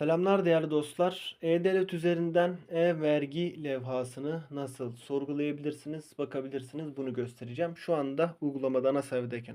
Selamlar değerli dostlar. E-Devlet üzerinden e-vergi levhasını nasıl sorgulayabilirsiniz, bakabilirsiniz bunu göstereceğim. Şu anda uygulamada ana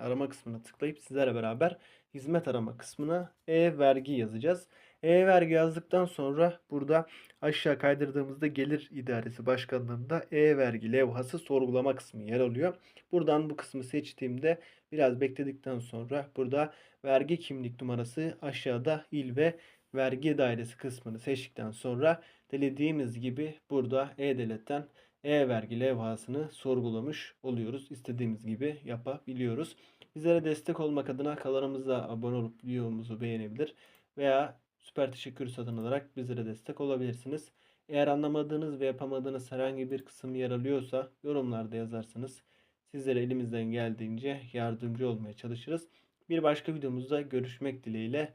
arama kısmına tıklayıp sizlerle beraber hizmet arama kısmına e-vergi yazacağız. E-vergi yazdıktan sonra burada aşağı kaydırdığımızda Gelir İdaresi Başkanlığı'nda e-vergi levhası sorgulama kısmı yer alıyor. Buradan bu kısmı seçtiğimde biraz bekledikten sonra burada vergi kimlik numarası aşağıda il ve vergi dairesi kısmını seçtikten sonra dilediğimiz gibi burada E-Devlet'ten e-vergi levhasını sorgulamış oluyoruz. İstediğimiz gibi yapabiliyoruz. Bizlere destek olmak adına kanalımıza abone olup videomuzu beğenebilir veya süper teşekkür satın alarak bizlere destek olabilirsiniz. Eğer anlamadığınız ve yapamadığınız herhangi bir kısım yer alıyorsa yorumlarda yazarsanız sizlere elimizden geldiğince yardımcı olmaya çalışırız. Bir başka videomuzda görüşmek dileğiyle.